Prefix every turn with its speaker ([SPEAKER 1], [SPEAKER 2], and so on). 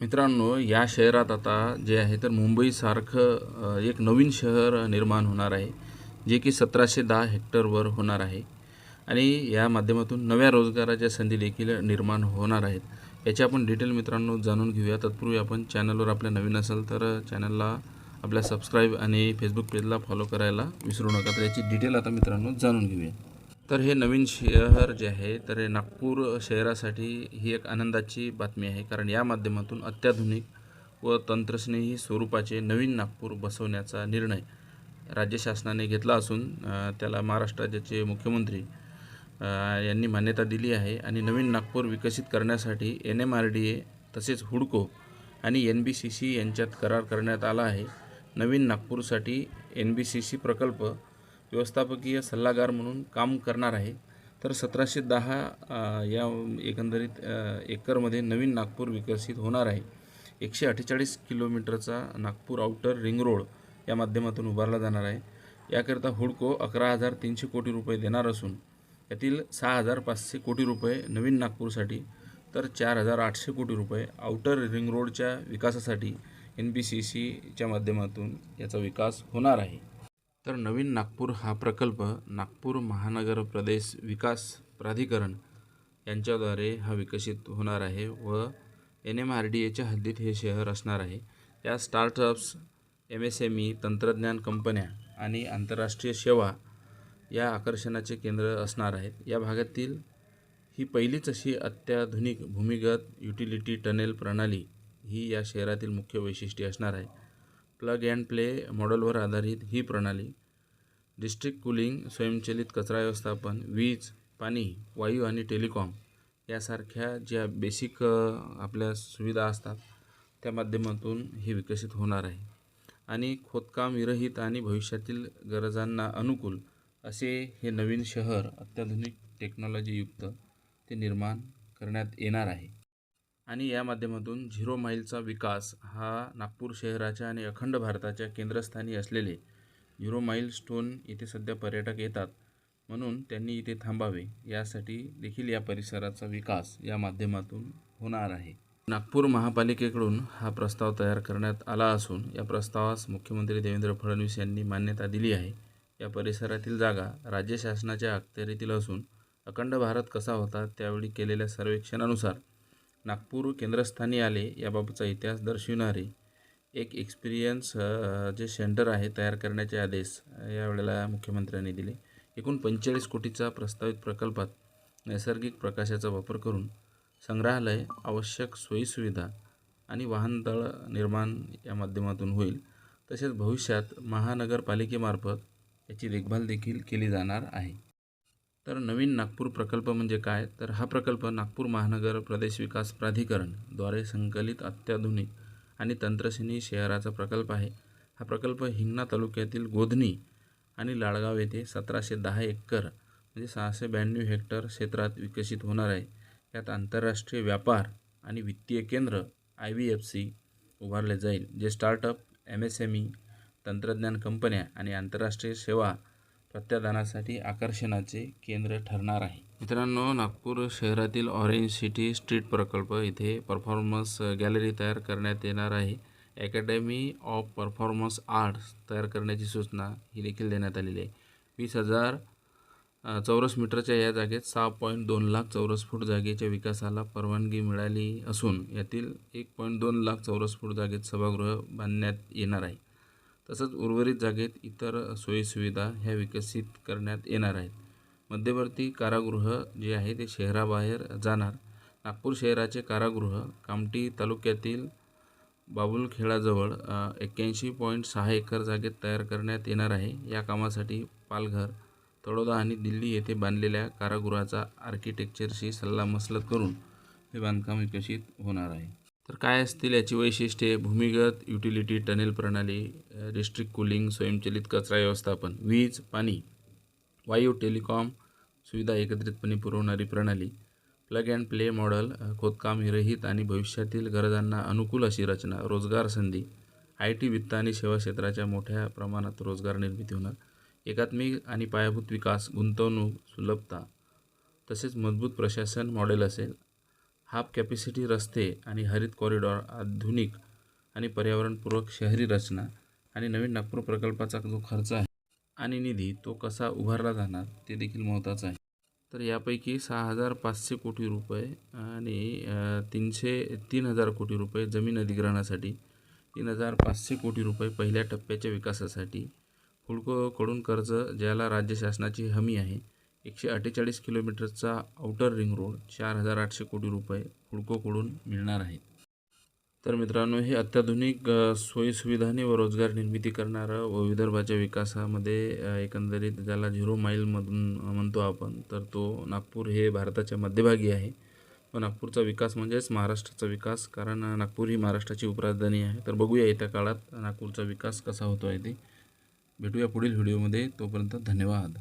[SPEAKER 1] मित्रांनो या शहरात आता जे आहे तर मुंबईसारखं एक नवीन शहर निर्माण होणार आहे जे की सतराशे दहा हेक्टरवर होणार आहे. आणि या माध्यमातून नव्या रोजगाराच्या संधी देखील निर्माण होणार आहेत. याची आपण डिटेल मित्रांनो जाणून घेऊया. तत्पूर्वी आपण चॅनलवर आपल्या नवीन असाल तर चॅनलला आपल्या सबस्क्राईब आणि फेसबुक पेजला फॉलो करायला विसरू नका. तर याची डिटेल आता मित्रांनो जाणून घेऊया. तर हे नवीन शहर जे आहे तर हे नागपूर शहरासाठी ही एक आनंदाची बातमी आहे. कारण या माध्यमातून अत्याधुनिक व तंत्रस्नेही स्वरूपाचे नवीन नागपूर बसवण्याचा निर्णय राज्य शासनाने घेतला असून त्याला महाराष्ट्र राज्याचे मुख्यमंत्री यांनी मान्यता दिली आहे. आणि नवीन नागपूर विकसित करण्यासाठी N M R D A तसेच हुडको आणि एन बी सी सी यांच्यात करार करण्यात आला आहे. नवीन नागपूरसाठी एन बी सी सी प्रकल्प व्यवस्थापकीय सल्लागार म्हणून काम करणार आहे. तर सतराशे दहा या एकंदरीत एकरमध्ये नवीन नागपूर विकसित होणार आहे. एकशे अठ्ठेचाळीस किलोमीटरचा नागपूर आउटर रिंग रोड या माध्यमातून उभारला जाणार आहे. याकरिता हुडको अकरा हजार तीनशे कोटी रुपये देणार असून यातील सहा हजार पाचशे कोटी रुपये नवीन नागपूरसाठी तर चार हजार आठशे कोटी रुपये आउटर रिंग रोडच्या विकासासाठी एन बी सी सीच्या माध्यमातून याचा विकास होणार आहे. तर नवीन नागपूर हा प्रकल्प नागपूर महानगर प्रदेश विकास प्राधिकरण यांच्याद्वारे हा विकसित होणार आहे व एन एम आर डी एच्या हद्दीत हे शहर असणार आहे. या startups M S M E तंत्रज्ञान कंपन्या आणि आंतरराष्ट्रीय सेवा या आकर्षणाचे केंद्र असणार आहेत. या भागातील ही पहिलीच अशी अत्याधुनिक भूमिगत युटिलिटी टनेल प्रणाली ही या शहरातील मुख्य वैशिष्ट्ये असणार आहे. प्लग अँड प्ले मॉडेलवर आधारित ही प्रणाली डिस्ट्रिक्ट कुलिंग स्वयंचलित कचरा व्यवस्थापन वीज पाणी वायू आणि टेलिकॉम यासारख्या ज्या बेसिक आपल्या सुविधा असतात त्या माध्यमातून हे विकसित होणार आहे. आणि खोदकाम विरहित आणि भविष्यातील गरजांना अनुकूल असे हे नवीन शहर अत्याधुनिक टेक्नॉलॉजीयुक्त ते निर्माण करण्यात येणार आहे. आणि या माध्यमातून झिरो माईलचा विकास हा नागपूर शहराच्या आणि अखंड भारताच्या केंद्रस्थानी असलेले झिरो माईल स्टोन इथे सध्या पर्यटक येतात. म्हणून त्यांनी इथे थांबावे. यासाठी देखील या परिसराचा विकास या माध्यमातून होणार आहे. नागपूर महापालिकेकडून हा प्रस्ताव तयार करण्यात आला असून या प्रस्तावास मुख्यमंत्री देवेंद्र फडणवीस यांनी मान्यता दिली आहे. या परिसरातील जागा राज्य शासनाच्या अखत्यारीतील असून अखंड भारत कसा होता त्यावेळी केलेल्या सर्वेक्षणानुसार नागपूर केंद्रस्थानी आले याबाबतचा इतिहास दर्शविणारे एक एक्सपिरियन्स जे सेंटर आहे तयार करण्याचे आदेश यावेळेला मुख्यमंत्र्यांनी दिले. एकूण पंचेचाळीस कोटीचा प्रस्तावित प्रकल्पात नैसर्गिक प्रकाशाचा वापर करून संग्रहालय आवश्यक सोयीसुविधा आणि वाहनतळ निर्माण या माध्यमातून होईल. तसेच भविष्यात महानगरपालिकेमार्फत याची देखभाल देखील केली जाणार आहे. तर नवीन नागपूर प्रकल्प म्हणजे काय? तर हा प्रकल्प नागपूर महानगर प्रदेश विकास प्राधिकरणद्वारे संकलित अत्याधुनिक आणि तंत्रशिनी शहराचा प्रकल्प आहे. हा प्रकल्प हिंगणा तालुक्यातील गोधनी आणि लाळगाव येथे सतराशे दहा एकर म्हणजे सहाशे ब्याण्णव हेक्टर क्षेत्रात विकसित होणार आहे. यात आंतरराष्ट्रीय व्यापार आणि वित्तीय केंद्र आय व्ही एफ सी उभारले जाईल. जे startup M S M E तंत्रज्ञान कंपन्या आणि आंतरराष्ट्रीय सेवा प्रत्यादानासाठी आकर्षणाचे केंद्र ठरणार आहे. मित्रांनो नागपूर शहरातील ऑरेंज सिटी स्ट्रीट प्रकल्प इथे परफॉर्मन्स गॅलरी तयार करण्यात येणार आहे. अकॅडमी ऑफ परफॉर्मन्स आर्ट्स तयार करण्याची सूचना ही देखील देण्यात आलेली आहे. वीस हजार चौरस मीटरच्या या जागेत सहा पॉईंट दोन लाख चौरस फूट जागेच्या विकासाला परवानगी मिळाली असून यातील एक पॉईंट दोन लाख चौरस फूट जागेत सभागृह बांधण्यात येणार आहे. तसंच उर्वरित जागेत इतर सोयीसुविधा ह्या विकसित करण्यात येणार आहेत. मध्यवर्ती कारागृह जे आहे ते शहराबाहेर जाणार. नागपूर शहराचे कारागृह कामठी तालुक्यातील बाबुलखेडाजवळ एक्क्याऐंशी पॉईंट सहा एकर जागेत तयार करण्यात येणार आहे. या कामासाठी पालघर तळोदा आणि दिल्ली येथे बांधलेल्या कारागृहाचा आर्किटेक्चरशी सल्लामसलत करून हे बांधकाम विकसित होणार आहे. तर काय असतील याची वैशिष्ट्ये? भूमिगत युटिलिटी टनेल प्रणाली डिस्ट्रिक्ट कुलिंग स्वयंचलित कचरा व्यवस्थापन वीज पाणी वायू टेलिकॉम सुविधा एकत्रितपणे पुरवणारी प्रणाली प्लग अँड प्ले मॉडेल खोदकाम विरहित आणि भविष्यातील गरजांना अनुकूल अशी रचना रोजगार संधी आय टी वित्त आणि सेवा क्षेत्राच्या मोठ्या प्रमाणात रोजगार निर्मिती होणार एकात्मिक आणि पायाभूत विकास गुंतवणूक सुलभता तसेच मजबूत प्रशासन मॉडेल असेल. हाफ कॅपॅसिटी रस्ते आणि हरित कॉरिडॉर आधुनिक आणि पर्यावरणपूरक शहरी रचना आणि नवीन नागपूर प्रकल्पाचा जो खर्च आहे आणि निधी तो कसा उभारला जाणार ते देखील महत्त्वाचं आहे. तर यापैकी सहा हजार पाचशे कोटी रुपये आणि तीनशे तीन हजार कोटी रुपये जमीन अधिग्रहणासाठी तीन हजार पाचशे कोटी रुपये पहिल्या टप्प्याच्या विकासासाठी हुडकोकडून कर्ज ज्याला राज्य शासनाची हमी आहे एकशे अठ्ठेचाळीस किलोमीटरचा आउटर रिंग रोड चार हजार आठशे कोटी रुपये हुडकोकडून मिळणार आहेत तर मित्रांनो हे अत्याधुनिक सोयीसुविधाने व रोजगार निर्मिती करणारं व विदर्भाच्या विकासामध्ये एकंदरीत ज्याला झिरो माईलमधून म्हणतो आपण तर तो नागपूर हे भारताच्या मध्यभागी आहे. व नागपूरचा विकास म्हणजेच महाराष्ट्राचा विकास कारण नागपूर ही महाराष्ट्राची उपराजधानी आहे. तर बघूया येत्या काळात नागपूरचा विकास कसा होतो आहे ते. भेटूया पुढील व्हिडिओमध्ये. तोपर्यंत धन्यवाद.